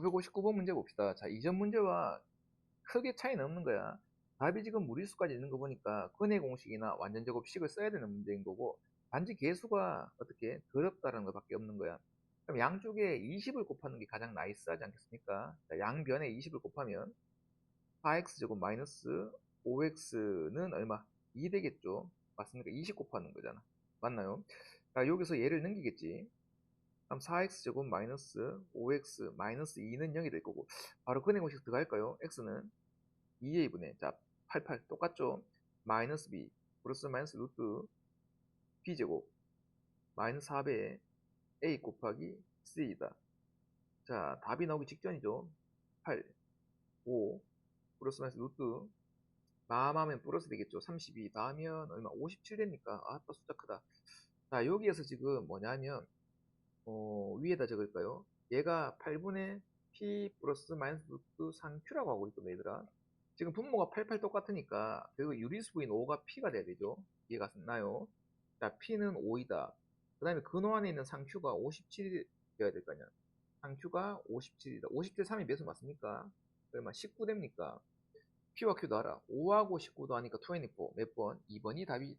959번 문제 봅시다. 자, 이전 문제와 크게 차이는 없는 거야. 답이 지금 무리수까지 있는 거 보니까 근해 공식이나 완전 제곱식을 써야 되는 문제인 거고 단지 개수가 어떻게 더럽다는 것밖에 없는 거야. 그럼 양쪽에 20을 곱하는 게 가장 나이스하지 않겠습니까? 자, 양변에 20을 곱하면 4x제곱 마이너스 5x는 얼마? 2 되겠죠? 맞습니까? 20 곱하는 거잖아. 맞나요? 자, 여기서 얘를 넘기겠지. 그럼 4x제곱 마이너스 5x 마이너스 2는 0이 될 거고 바로 근해 공식 들어갈까요? x는 2의 2분의 자 88 똑같죠? 마이너스 b 플러스 마이너스 루트 b제곱 마이너스 4배 a 곱하기 c이다. 자 답이 나오기 직전이죠. 8 5 플러스 마이너스 루트 마하면 플러스 되겠죠. 32 다하면 얼마? 57 됩니까? 아따 숫자 크다. 자 여기에서 지금 뭐냐면 어, 위에다 적을까요? 얘가 8분의 p 플러스 마이너스 루트 3q라고 하고 있거든 얘들아 지금 분모가 88 똑같으니까 결국 유리수부인 5가 p가 돼야 되죠 이해가 나요? 자 p는 5이다 그 다음에 근호 안에 있는 3q가 57이 되어야 될 거 아니야 3q가 57이다 57 3이 몇수 맞습니까? 그러면 19 됩니까? p와 q도 알아 5하고 19도 하니까 24몇 번? 2번이 답이